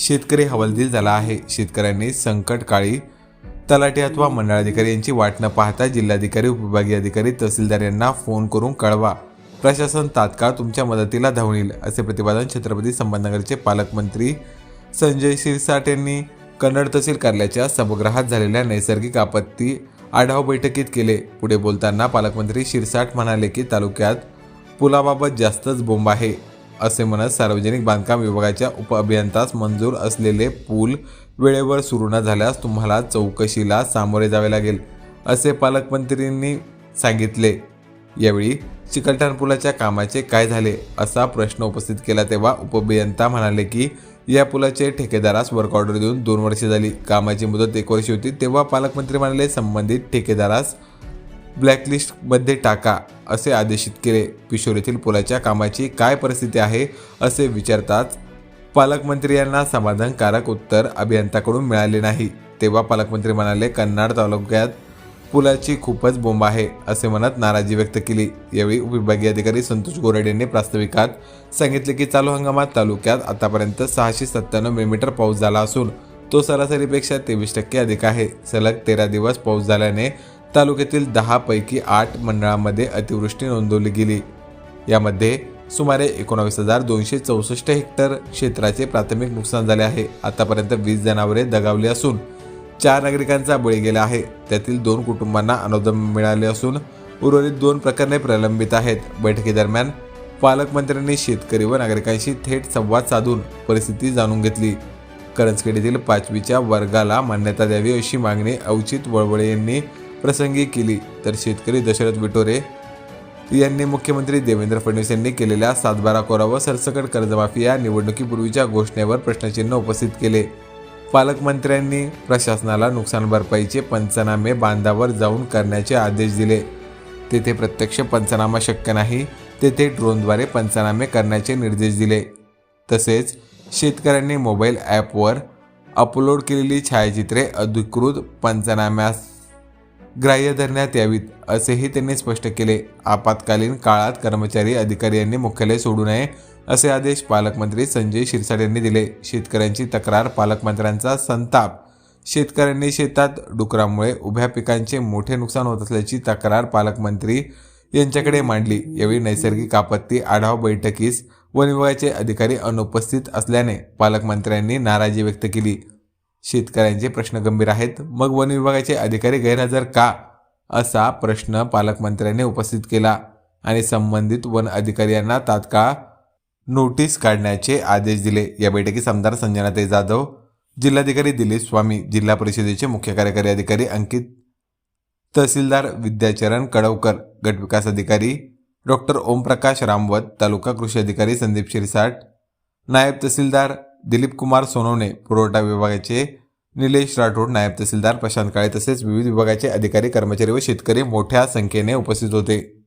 शेतकरी हवालदिल झाला आहे. शेतकऱ्यांनी संकट काळी तलाठी अथवा मंडळाधिकारी यांची वाट न पाहता जिल्हाधिकारी उपविभागीय अधिकारी तहसीलदार यांना फोन करून कळवा. प्रशासन तात्काळ तुमच्या मदतीला धावून येईल असे प्रतिपादन छत्रपती संभाजीनगरचे पालकमंत्री संजय शिरसाट यांनी कन्नड तहसील कार्यालयाच्या सभागृहात झालेल्या नैसर्गिक आपत्ती आढावा बैठकीत केले. पुढे बोलताना पालकमंत्री शिरसाट म्हणाले की तालुक्यात पुलाबाबत जास्तच बोंब आहे. असे म्हणत सार्वजनिक बांधकाम विभागाच्या उपअभियंतास मंजूर असलेले पूल वेळेवर सुरू न झाल्यास तुम्हाला चौकशीला सामोरे जावे लागेल असे पालकमंत्र्यांनी सांगितले. यावेळी चिकलठाण पुलाच्या कामाचे काय झाले असा प्रश्न उपस्थित केला तेव्हा उपअभियंता म्हणाले की या पुलाचे ठेकेदारास वर्क ऑर्डर देऊन दोन वर्षे झाली. कामाची मुदत एक वर्षी होती तेव्हा पालकमंत्री म्हणाले संबंधित ठेकेदारास ब्लॅकलिस्टमध्ये टाका असे आदेशित केले. पिशोर येथील पुलाच्या कामाची काय परिस्थिती आहे असे विचारताच पालकमंत्री यांना समाधानकारक उत्तर अभियंताकडून मिळाले नाही. तेव्हा पालकमंत्री म्हणाले कन्नाड तालुक्यात पुलाची खूपच बोंब आहे असे म्हणत नाराजी व्यक्त केली. यावेळी उपविभागीय अधिकारी संतोष गोरड यांनी प्रास्ताविकात सांगितले की चालू हंगामात तालुक्यात आतापर्यंत सहाशे सत्त्याण्णव मिलीमीटर पाऊस झाला असून तो सरासरीपेक्षा तेवीस टक्के अधिक आहे. सलग तेरा दिवस पाऊस झाल्याने तालुक्यातील दहा पैकी आठ मंडळांमध्ये अतिवृष्टी नोंदवली गेली. यामध्ये सुमारे एकोणावीस हजार दोनशे चौसष्ट हेक्टर क्षेत्राचे प्राथमिक नुकसान झाले आहे. आतापर्यंत वीस जनावरे दगावली असून चार नागरिकांचा बळी गेला आहे. त्यातील दोन कुटुंबांना अनुदान मिळाले असून उर्वरित दोन प्रकरणे प्रलंबित आहेत. बैठकीदरम्यान पालकमंत्र्यांनी शेतकरी व नागरिकांशी थेट संवाद साधून परिस्थिती जाणून घेतली. करंजखेडीतील पाचवीच्या वर्गाला मान्यता द्यावी अशी मागणी अवचित वळवळे यांनी प्रसंगी केली तर शेतकरी दशरथ विटोरे यांनी मुख्यमंत्री देवेंद्र फडणवीस यांनी केलेल्या सातबारा कोरा व सरसकट कर्जमाफी या निवडणुकीपूर्वीच्या घोषणेवर प्रश्नचिन्ह उपस्थित केले. पालकमंत्र्यांनी प्रशासनाला नुकसान भरपाईचे पंचनामे बांधावर जाऊन करण्याचे आदेश दिले. तेथे प्रत्यक्ष पंचनामा शक्य नाही तेथे ड्रोनद्वारे पंचनामे करण्याचे निर्देश दिले. तसेच शेतकऱ्यांनी मोबाईल ॲपवर अपलोड केलेली छायाचित्रे अधिकृत पंचनाम्यास ग्राह्य धरण्यात यावीत असेही त्यांनी स्पष्ट केले. आपत्कालीन काळात कर्मचारी अधिकारी यांनी मुख्यालय सोडू नये असे आदेश पालकमंत्री संजय शिरसाट यांनी दिले. शेतकऱ्यांची तक्रार पालकमंत्र्यांचा संताप. शेतकऱ्यांनी शेतात डुकरामुळे उभ्या पिकांचे मोठे नुकसान होत असल्याची तक्रार पालकमंत्री यांच्याकडे मांडली. यावेळी नैसर्गिक आपत्ती आढावा बैठकीस वन विभागाचे अधिकारी अनुपस्थित असल्याने पालकमंत्र्यांनी नाराजी व्यक्त केली. शेतकऱ्यांचे प्रश्न गंभीर आहेत. मग वन विभागाचे अधिकारी गैरहजर का? असा प्रश्न पालकमंत्र्यांनी उपस्थित केला. आणि संबंधित वन अधिकारी यांना तात्काळ नोटीस काढण्याचे आदेश दिले. या बैठकीत आमदार संजनाताई जाधव जिल्हाधिकारी दिलीप स्वामी जिल्हा परिषदेचे मुख्य कार्यकारी अधिकारी अंकित तहसीलदार विद्याचरण कडवकर गटविकास अधिकारी डॉक्टर ओमप्रकाश रामवत तालुका कृषी अधिकारी संदीप शिरसाट नायब तहसीलदार दिलीप कुमार सोनवणे पुरवठा विभागाचे निलेश राठोड नायब तहसीलदार प्रशांत काळे तसेच विविध विभागाचे अधिकारी कर्मचारी व शेतकरी मोठ्या संख्येने उपस्थित होते.